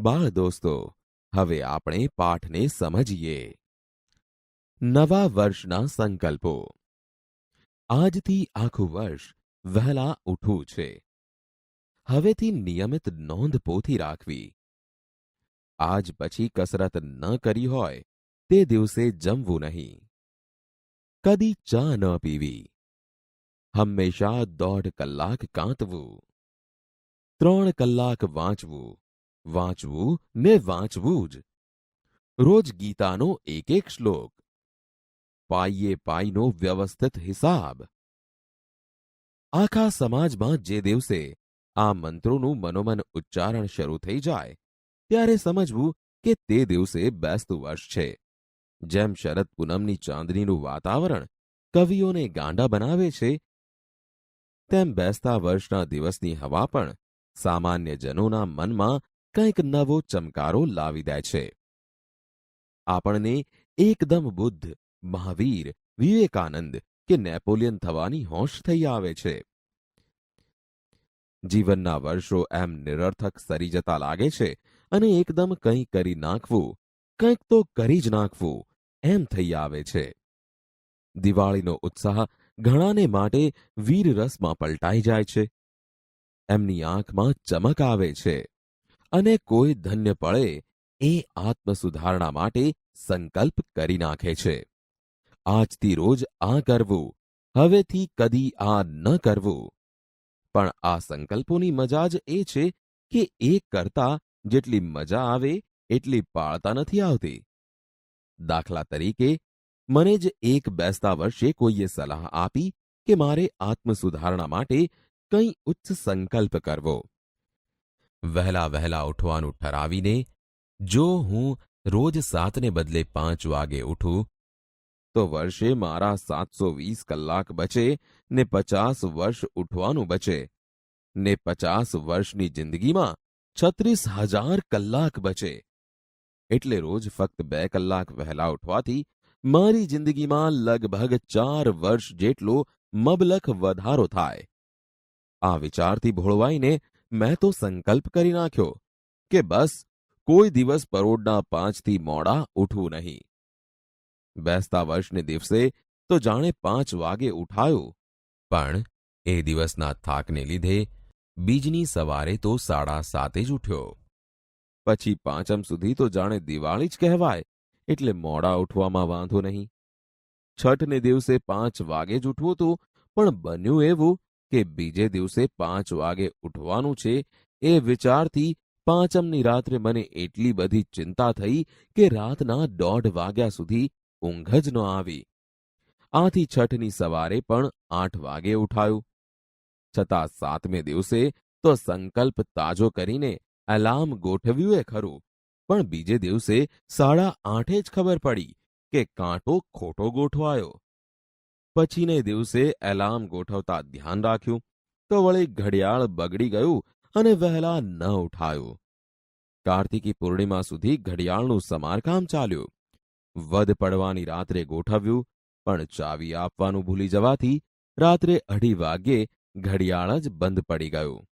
બાળ દોસ્તો, હવે આપણે પાઠને સમજીએ. નવા વર્ષના સંકલ્પો. આજથી આખું વર્ષ વહેલા ઉઠવું છે. હવેથી નિયમિત નોંધ પોથી રાખવી. આજ પછી કસરત ન કરી હોય, તે દિવસે જમવું નહીં. કદી ચા ન પીવી. હંમેશા દોઢ કલાક કાંતવું. ત્રણ કલાક વાંચવું. વાંચવું ને વાંચવું જ. રોજ ગીતાનો એક એક શ્લોક. પાઈએ પાઈનો વ્યવસ્થિત હિસાબ. આખા સમાજમાં જે દિવસે આ મંત્રોનું મનોમન ઉચ્ચારણ શરૂ થઈ જાય, ત્યારે સમજવું કે તે દિવસે બેસતું વર્ષ છે. જેમ શરદ પૂનમની ચાંદનીનું વાતાવરણ કવિઓને ગાંડા બનાવે છે, તેમ બેસતા વર્ષના દિવસની હવા પણ સામાન્યજનોના મનમાં કંઈક નવો ચમકારો લાવી દે છે. આપણને એકદમ બુદ્ધ, મહાવીર, વિવેકાનંદ કે નેપોલિયન થવાની હોશ થઈ આવે છે. જીવનના વર્ષો એમ નિરર્થક સરી જતા લાગે છે અને એકદમ કંઈ કરી નાખવું, કંઈક તો કરી જ નાખવું એમ થઈ આવે છે. દિવાળીનો ઉત્સાહ ઘણાને માટે વીરરસમાં પલટાઈ જાય છે. એમની આંખમાં ચમક આવે છે. અને કોઈ ધન્ય પળે એ આત્મસુધારણા માટે સંકલ્પ કરી નાખે છે. આજથી રોજ આ કરવું, હવેથી કદી આ ન કરવું. પણ આ સંકલ્પોની મજા જ એ છે કે એ કરતા જેટલી મજા આવે એટલી પાળતા નથી આવતી. દાખલા તરીકે, મને જ એક બેસતા વર્ષે કોઈએ સલાહ આપી કે મારે આત્મસુધારણા માટે કંઈ ઉચ્ચ સંકલ્પ કરવો. વહેલા વહેલા ઉઠવાનું ઠરાવીને, જો હું રોજ સાતને બદલે પાંચ વાગે ઉઠું, તો વર્ષે મારા સાતસો વીસ કલાક બચે, ને પચાસ વર્ષ ઉઠવાનું બચે, ને પચાસ વર્ષની જિંદગીમાં છત્રીસ હજાર કલાક બચે. એટલે રોજ ફક્ત બે કલાક વહેલા ઉઠવાથી મારી જિંદગીમાં લગભગ ચાર વર્ષ જેટલો મબલખ વધારો થાય. આ વિચારથી ભોળવાઈને મેં તો સંકલ્પ કરી નાખ્યો કે બસ, કોઈ દિવસ પરોડના પાંચથી મોડા ઉઠવું નહીં. બેસતા વર્ષને દિવસે તો જાણે પાંચ વાગે ઉઠાયો, પણ એ દિવસના થાકને લીધે બીજની સવારે તો સાડા સાતે જ ઉઠ્યો. પછી પાંચમ સુધી તો જાણે દિવાળી જ કહેવાય, એટલે મોડા ઉઠવામાં વાંધો નહીં. છઠને દિવસે પાંચ વાગે જ ઉઠવું હતું પણ બન્યું એવું કે બીજે દિવસે પાંચ વાગે ઉઠવાનું છે એ વિચારથી પાંચમની રાત્રે મને એટલી બધી ચિંતા થઈ કે રાતના દોઢ વાગ્યા સુધી ઊંઘ જ ન આવી. આથી છઠની સવારે પણ આઠ વાગે ઉઠાયું. છતાં સાતમે દિવસે તો સંકલ્પ તાજો કરીને એલાર્મ ગોઠવ્યું એ ખરું, પણ બીજે દિવસે સાડા આઠે જ ખબર પડી કે કાંટો ખોટો ગોઠવાયો. પછીને દિવસે એલાર્મ ગોઠવતા ધ્યાન રાખ્યું તો વળી ઘડિયાળ બગડી ગયું અને વહેલા ન ઉઠાયું. કાર્તિકી પૂર્ણિમા સુધી ઘડિયાળનું સમારકામ ચાલ્યું. વધ પડવાની રાત્રે ગોઠવ્યું, પણ ચાવી આપવાનું ભૂલી જવાથી રાત્રે અઢી વાગ્યે ઘડિયાળ જ બંધ પડી ગયું.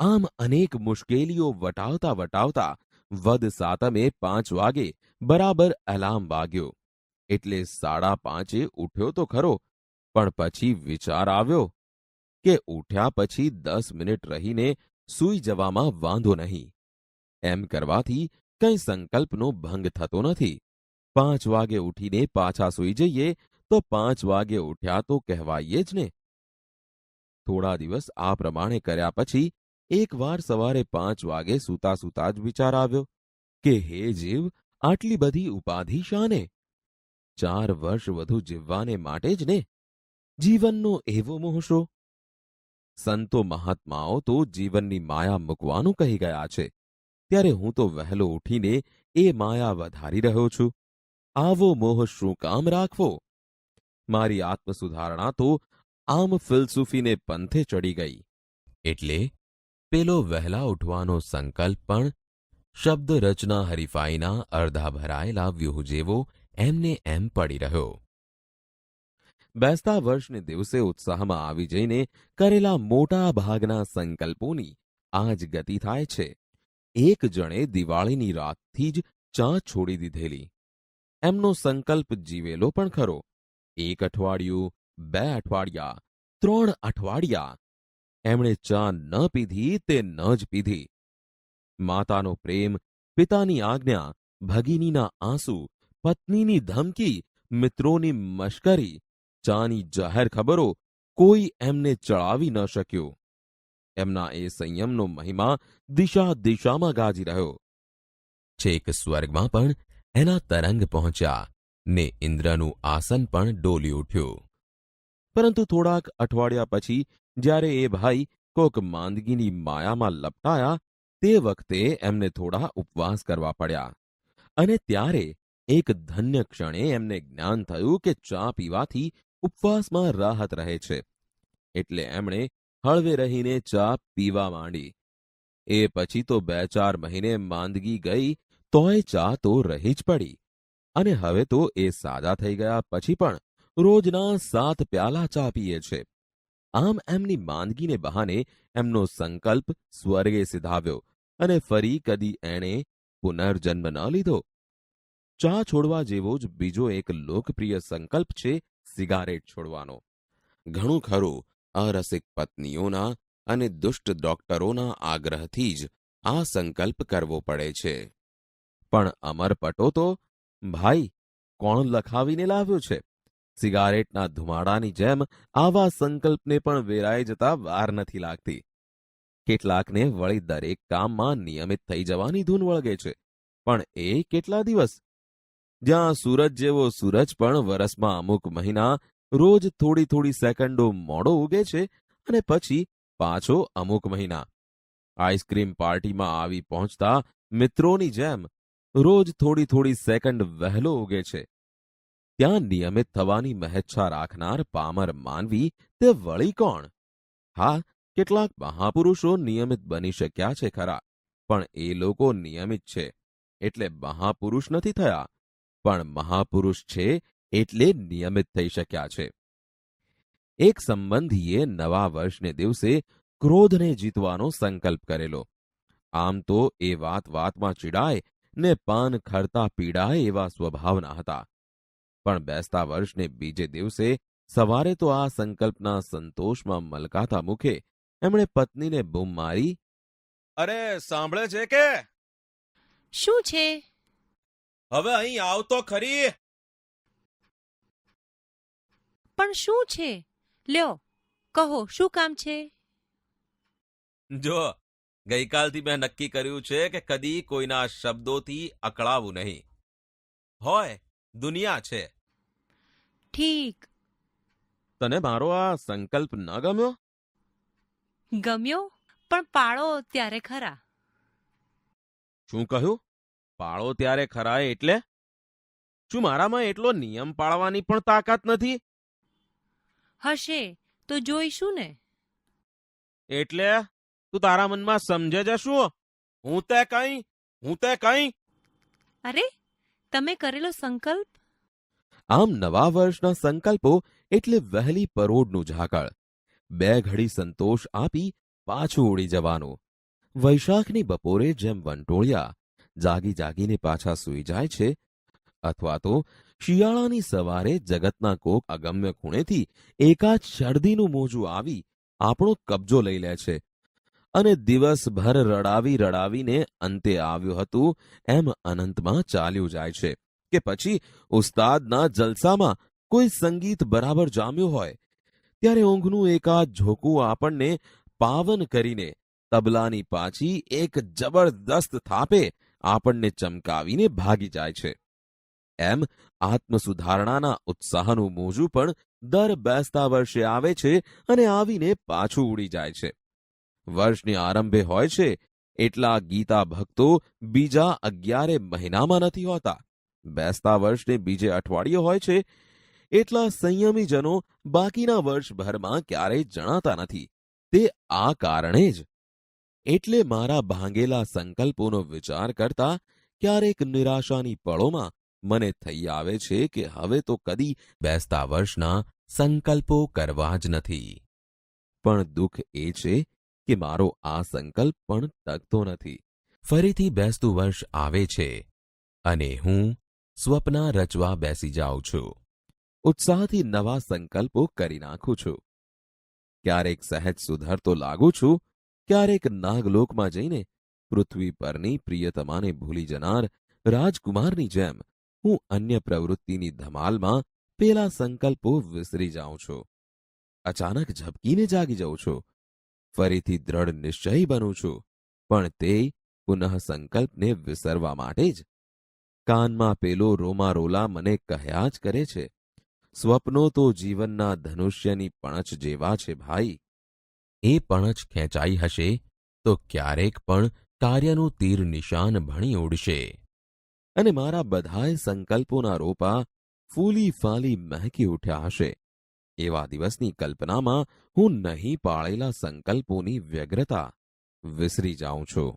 આમ અનેક મુશ્કેલીઓ વટાવતા વટાવતા વદ સાતમે પાંચ વાગે બરાબર એલાર્મ વાગ્યો. એટલે સાડા પાંચે ઉઠ્યો તો ખરો, પણ પછી વિચાર આવ્યો કે ઉઠ્યા પછી દસ મિનિટ રહીને સૂઈ જવામાં વાંધો નહીં. એમ કરવાથી કંઈ સંકલ્પનો ભંગ થતો નથી. પાંચ વાગે ઉઠીને પાછા સૂઈ જઈએ તો પાંચ વાગે ઉઠ્યા તો કહેવાઈએ જ ને. થોડા દિવસ આ પ્રમાણે કર્યા પછી એકવાર સવારે પાંચ વાગે સૂતા સૂતા જ વિચાર આવ્યો કે હે જીવ, આટલી બધી ઉપાધિ શાને? ચાર વર્ષ વધુ જીવવાને માટે જ ને? જીવનનો એવો મોહ શો સંતો મહાત્માઓ તો જીવનની માયા મૂકવાનું કહી ગયા છે. ત્યારે હું તો વહેલો ઉઠીને એ માયા વધારી રહ્યો છું. આવો મોહ શું કામ રાખવો? મારી આત્મસુધારણા તો આમ ફિલસૂફીને પંથે ચડી ગઈ. એટલે પેલો વહેલા ઉઠવાનો સંકલ્પ પણ શબ્દ રચના હરીફાઈના અર્ધા ભરાયેલા વ્યૂહ જેવો એમને એમ પડી રહ્યો. બેસતા વર્ષને દિવસે ઉત્સાહમાં આવી જઈને કરેલા મોટા ભાગના સંકલ્પોની આજ ગતિ થાય છે. એક જણે દિવાળીની રાતથી જ ચા છોડી દીધેલી. એમનો સંકલ્પ જીવેલો પણ ખરો. એક અઠવાડિયું, બે અઠવાડિયા, ત્રણ અઠવાડિયા. એમણે ચા ન પીધી તે ન જ પીધી. માતાનો પ્રેમ, પિતાની આજ્ઞા, ભગિનીના આંસુ પત્નીની ધમકી મિત્રોની મશ્કરી ચાની જાહેર ખબરો કોઈ એમને ચડાવી ન શક્યું એમના એ સંયમનો મહિમા દિશા દિશામાં ગાજી રહ્યો છેક સ્વર્ગમાં પણ એના તરંગ પહોંચ્યા ને ઇન્દ્રનું આસન પણ ડોલી ઉઠ્યું પરંતુ થોડાક અઠવાડિયા પછી જ્યારે એ ભાઈ કોક માંદગીની માયામાં લપટાયા તે વખતે એમને થોડા ઉપવાસ કરવા પડ્યા અને ત્યારે એક ધન્ય ક્ષણે એમને જ્ઞાન થયું કે ચા પીવાથી ઉપવાસમાં રાહત રહે છે. એટલે એમણે હળવે રહીને ચા પીવા માંડી. એ પછી તો બે ચાર મહિને માંદગી ગઈ, તોય ચા તો રહી જ પડી. અને હવે તો એ સાજા થઈ ગયા પછી પણ રોજના સાત પ્યાલા ચા પીએ છે. આમ એમની માંદગીને બહાને એમનો સંકલ્પ સ્વર્ગે સિધાવ્યો અને ફરી કદી એણે પુનર્જન્મ ન લીધો. ચા છોડવા જેવો જ બીજો એક લોકપ્રિય સંકલ્પ છે સિગારેટ છોડવાનો. ઘણું ખરું અરસિક પત્નીઓના અને દુષ્ટ ડોક્ટરોના આગ્રહથી જ આ સંકલ્પ કરવો પડે છે. પણ અમરપટો તો, ભાઈ, કોણ લખાવીને લાવ્યો છે? સિગારેટના ધુમાડાની જેમ આવા સંકલ્પને પણ વેરાઈ જતા વાર નથી લાગતી. કેટલાકને વળી દરેક કામમાં નિયમિત થઈ જવાની ધૂન વળગે છે. પણ એ કેટલા દિવસ? જ્યાં સૂરજ જેવો સૂરજ પણ વરસમાં અમુક મહિના રોજ થોડી થોડી સેકન્ડો મોડો ઉગે છે અને પછી પાછો અમુક મહિના. આઈસ્ક્રીમ પાર્ટીમાં આવી પહોંચતા મિત્રોની જેમ રોજ થોડી થોડી સેકન્ડ વહેલો ઉગે છે. ત્યાં નિયમિત થવાની મહેચ્છા રાખનાર પામર માનવી તે વળી કોણ? હા, કેટલાક મહાપુરુષો નિયમિત બની શક્યા છે ખરા, પણ એ લોકો નિયમિત છે, એટલે મહાપુરુષ નથી થયા. પણ મહાપુરુષ છે એટલે નિયમિત થઈ શક્યા છે. એક સંબંધીએ નવા વર્ષને દિવસે ક્રોધને જીતવાનો સંકલ્પ કરેલો. આમ તો એ વાત વાતમાં ચીડાય ને પાન ખરતા પીડાય એવા સ્વભાવના હતા. પણ બેસતા વર્ષને બીજે દિવસે સવારે તો આ સંકલ્પના સંતોષમાં મલકાતા મુખે એમણે પત્નીને બૂમ મારી, અરે, સાંભળે છે કે? શું છે? હવે અહીં આવતો ખરી. પણ શું છે? લ્યો કહો શું કામ છે? જો ગઈકાલથી મેં નક્કી કર્યું છે કે કદી કોઈના શબ્દોથી અકળાવું નહીં. હોય દુનિયા છે. ઠીક. તને મારો આ સંકલ્પ ન ગમ્યો? ગમ્યો? પણ પાળો ત્યારે ખરા. શું કહ્યું? પાળો ત્યારે ખરા એટલે? શું મારામાં એટલો નિયમ પાળવાની પણ તાકાત નથી? હશે તો જોઈશું ને. એટલે? તું તારા મનમાં સમજે છે શું? હું તે કઈ હું તે કઈ? અરે તમે કરેલો સંકલ્પ? આમ નવા વર્ષના સંકલ્પો એટલે વહેલી પરોડનું ઝાકળ. બે ઘડી સંતોષ આપી પાછું ઉડી જવાનું. વૈશાખની બપોરે જેમ વંટોળિયા જાગી જાગીને પાછા સૂઈ જાય છે અથવા તો શિયાળાની સવારે જગતના કોક અગમ્ય ખૂણેથી એકાદ શરદીનું મોજું આવી આપણો કબજો લઈ લે છે અને દિવસભર રડાવી રડાવીને અંતે આવ્યું હતું એમ અનંતમાં ચાલ્યું જાય છે કે પછી ઉસ્તાદના જલસામાં કોઈ સંગીત બરાબર જામ્યું હોય ત્યારે ઊંઘનું એકાદ ઝોકું આપણને પાવન કરીને તબલાની પાછી એક જબરદસ્ત થાપે આપણને ચમકાવીને ભાગી જાય છે. એમ આત્મસુધારણાના ઉત્સાહનું મોજું પણ દર બેસતા વર્ષે આવે છે અને આવીને પાછું ઉડી જાય છે. વર્ષની આરંભે હોય છે એટલા ગીતા ભક્તો બીજા અગિયારે મહિનામાં નથી હોતા. બેસતા વર્ષને બીજે અઠવાડિયે હોય છે એટલા સંયમીજનો બાકીના વર્ષભરમાં ક્યારેય જણાતા નથી. તે આ કારણે જ એટલે મારા ભાંગેલા સંકલ્પોનો વિચાર કરતા ક્યારેક નિરાશાની પળોમાં મને થઈ આવે છે કે હવે તો કદી બેસતા વર્ષના સંકલ્પો કરવા જ નથી. પણ દુઃખ એ છે કે મારો આ સંકલ્પ પણ ટકતો નથી. ફરીથી બેસતું વર્ષ આવે છે અને હું સ્વપ્ના રચવા બેસી જાઉં છું. ઉત્સાહથી નવા સંકલ્પો કરી નાખું છું. ક્યારેક સહેજ સુધરતો લાગુ છું ક્યારેક નાગલોકમાં જઈને પૃથ્વી પરની પ્રિયતમાને ભૂલી જનાર રાજકુમારની જેમ હું અન્ય પ્રવૃત્તિની ધમાલમાં પેલા સંકલ્પો વિસરી જાઉં છું. અચાનક ઝબકીને જાગી જાઉં છું. ફરીથી દ્રઢ નિશ્ચયી બનું છું, પણ તે પુનઃ સંકલ્પને વિસરવા માટે જ. કાનમાં પેલો રોમારોલા મને કહ્યા જ કરે છે, સ્વપ્નો તો જીવનના ધનુષ્યની પણછ જેવા છે ભાઈ. એ પણ જ ખેંચાઈ હશે, તો ક્યારેક પણ કાર્યનું તીર નિશાન ભણી ઉડશે. અને મારા બધાય સંકલ્પોના રોપા ફૂલી ફાલી મહેકી ઉઠ્યા હશે. એવા દિવસની કલ્પનામાં હું નહીં પાળેલા સંકલ્પોની વ્યગ્રતા વિસરી જાઉં છું.